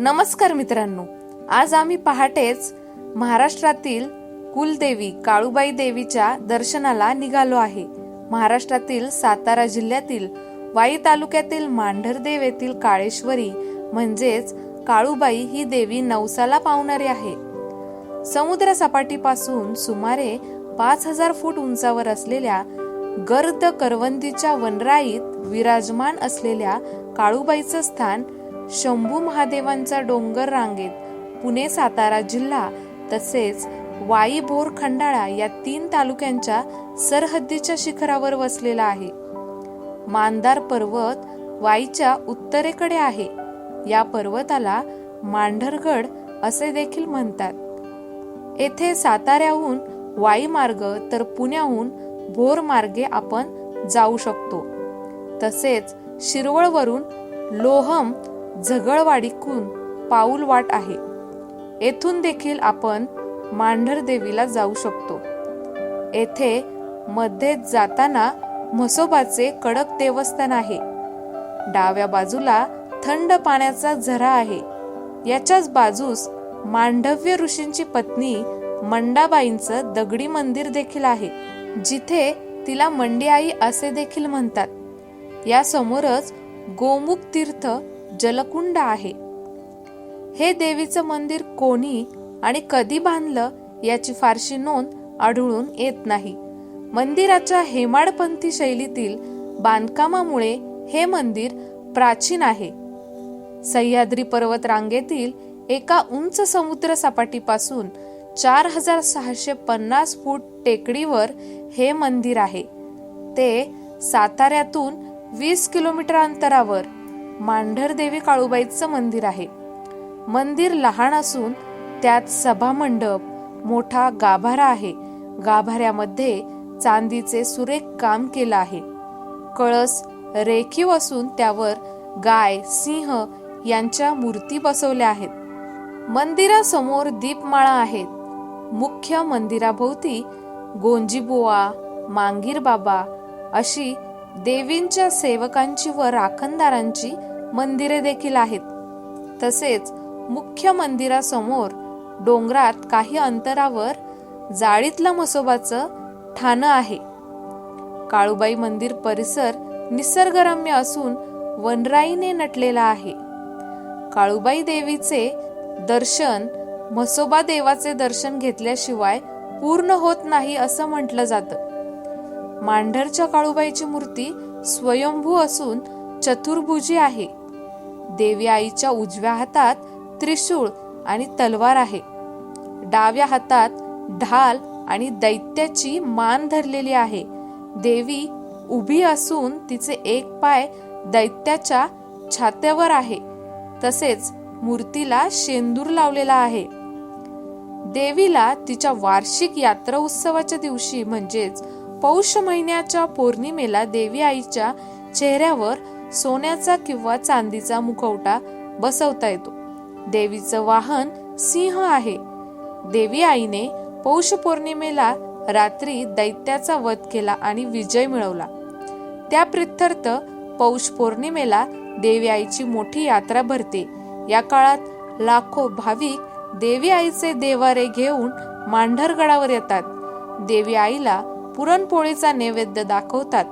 नमस्कार मित्रांनो आज आम्ही पहाटेच महाराष्ट्रातील कुलदेवी काळूबाई देवीच्या दर्शनाला निघालो आहे. महाराष्ट्रातील सातारा जिल्ह्यातील वाई तालुक्यातील मांढरदेव येथील काळेश्वरी म्हणजेच काळूबाई ही देवी नवसाला पावणारी आहे. समुद्र सपाटीपासून सुमारे पाच हजार फूट उंचावर असलेल्या गर्द करवंदीच्या वनराईत विराजमान असलेल्या काळूबाईचं स्थान शंभू महादेवांचा डोंगर रांगेत पुणे सातारा जिल्हा तसेच वाई भोर खंडाळा या तीन तालुक्यांच्या सरहद्दीच्या शिखरावर वसलेला आहे. मांदार पर्वत वाईच्या उत्तरेकडे आहे. या पर्वताला मांढरगड असे देखील म्हणतात. येथे साताऱ्याहून वाई मार्ग तर पुण्याहून भोर मार्गे आपण जाऊ शकतो. तसेच शिरवळवरून लोहम झगळवाडीकून पाऊल वाट आहे. येथून देखील आपण मांढर देवीला जाऊ शकतो. येथे मध्ये जाताना म्हसोबाचे कडक देवस्थान आहे. डाव्या बाजूला थंड पाण्याचा झरा आहे. याच्याच बाजूस मांडव्य ऋषींची पत्नी मंडाबाईंचं दगडी मंदिर देखील आहे जिथे तिला मंडी आई असे देखील म्हणतात. या समोरच गोमुख तीर्थ जलकुंड आहे. हे देवीचं मंदिर कोणी आणि कधी बांधलं याची फारशी नोंद आढळून येत नाही. मंदिराच्या हेमाडपंथी शैलीतील बांधकामामुळे हे मंदिर प्राचीन आहे. सह्याद्री पर्वत रांगेतील एका उंच समुद्र सपाटीपासून चार हजार सहाशे पन्नास फूट टेकडीवर हे मंदिर आहे. ते साताऱ्यातून वीस किलोमीटर अंतरावर मांढरदेवी काळूबाईचं मंदिर आहे. मंदिर लहान असून त्यात सभामंडप मोठा गाभारा आहे. गाभाऱ्यामध्ये चांदीचे सुरेख काम केलं आहे. कळस रेखीव असून त्यावर गाय सिंह यांच्या मूर्ती बसवल्या आहेत. मंदिरासमोर दीपमाळा आहेत मुख्य मंदिराभोवती गोंजीबुवा मांगीर बाबा अशी देवींच्या सेवकांची व राखणदारांची मंदिरे देखील आहेत. तसेच मुख्य मंदिरासमोर डोंगरात काही अंतरावर जाळीतला म्हसोबाचं ठाणं आहे. काळूबाई मंदिर परिसर निसर्गरम्य असून वनराईने नटलेला आहे. काळूबाई देवीचे दर्शन म्हसोबा देवाचे दर्शन घेतल्याशिवाय पूर्ण होत नाही असं म्हटलं जातं. मांढरच्या काळूबाईची मूर्ती स्वयंभू असून चतुर्भुजी आहे. देवी आईच्या उजव्या हातात त्रिशूळ आणि तलवार आहे. डाव्या हातात ढाल आणि दैत्याची मान धरलेली आहे. देवी उभी असून तिचे एक पाय दैत्याच्या छात्यावर आहे. तसेच मूर्तीला शेंदूर लावलेला आहे. देवीला तिच्या वार्षिक यात्रा उत्सवाच्या दिवशी म्हणजेच पौष महिन्याच्या पौर्णिमेला देवी आईच्या चेहऱ्यावर सोन्याचा किंवा चांदीचा मुखवटा बसवता येतो. देवीचं वाहन सिंह आहे. देवी आईने पौष पौर्णिमेला रात्री दैत्याचा वध केला आणि विजय मिळवला. त्या प्रित्यर्थ पौष पौर्णिमेला देवी आईची मोठी यात्रा भरते. या काळात लाखो भाविक देवी आईचे देवारे घेऊन मांढरगडावर येतात. देवी आईला पुरणपोळीचा नैवेद्य दाखवतात.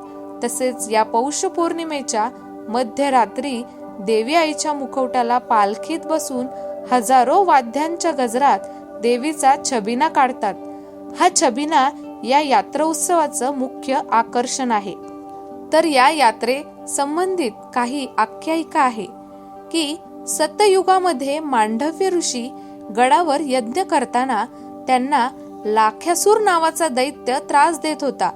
तसेच या पौष पौर्णिमेच्या मध्यरात्री देवी आईच्या मुखवट्याला पालखीत बसून हजारो वाद्यांच्या गजरात देवीचा छबिना काढतात. हा छबिना या यात्रा उत्सवाचं मुख्य आकर्षण आहे. तर या यात्रे संबंधित काही आख्यायिका आहे की सतयुगामध्ये मांडव्य ऋषी गडावर यज्ञ करताना त्यांना लाख्यासूर नावाचा दैत्य त्रास देत होता.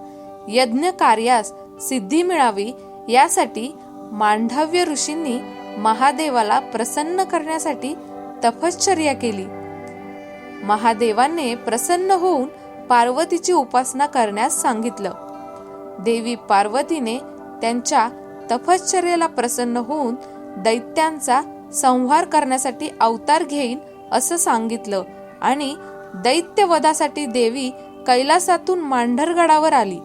यज्ञ कार्यास सिद्धी मिळावी यासाठी मांडव्य ऋषींनी महादेवाला प्रसन्न करण्यासाठी तपश्चर्या केली. महादेवाने प्रसन्न होऊन पार्वतीची उपासना करण्यास सांगितलं. देवी पार्वतीने त्यांच्या तपश्चर्याला प्रसन्न होऊन दैत्यांचा संहार करण्यासाठी अवतार घेईन असं सांगितलं आणि दैत्यवधासाठी देवी कैलासातून मांढरगडावर आली.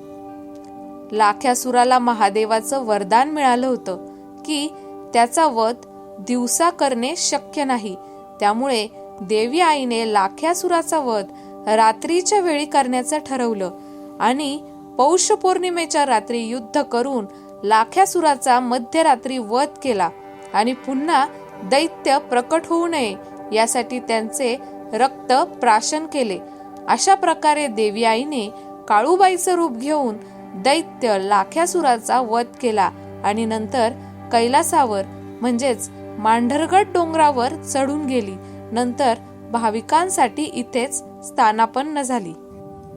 लाख्यासुराला महादेवाचं वरदान मिळालं होतं की त्याचा वध दिवसा करणे शक्य नाही. त्यामुळे देवी आईने लाख्यासुराचा वध रात्रीच्या वेळी करण्याचं ठरवलं आणि पौष पौर्णिमेच्या रात्री युद्ध करून लाख्यासुराचा मध्यरात्री वध केला आणि पुन्हा दैत्य प्रकट होऊ नये यासाठी त्यांचे रक्त प्राशन केले. अशा प्रकारे देवी आईने काळूबाईचं रूप घेऊन दैत्य लाख्यासुराचा वध केला आणि नंतर कैलासावर म्हणजेच मांढरगड डोंगरावर चढून गेली. नंतर भाविकांसाठी इथेच स्थानापन्न झाली.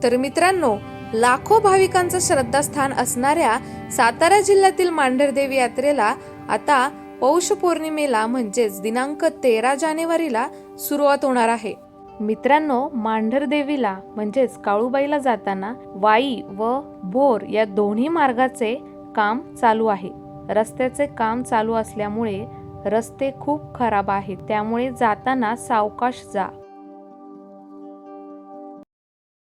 तर मित्रांनो लाखो भाविकांचं श्रद्धास्थान असणाऱ्या सातारा जिल्ह्यातील मांढरदेवी यात्रेला आता पौष पौर्णिमेला म्हणजेच दिनांक तेरा जानेवारीला सुरुवात होणार आहे. मित्रांनो मांढरदेवीला म्हणजेच काळूबाईला जाताना वाई व भोर या दोन्ही मार्गाचे काम चालू आहे. रस्त्याचे काम चालू असल्यामुळे रस्ते खूप खराब आहेत. त्यामुळे जाताना सावकाश जा.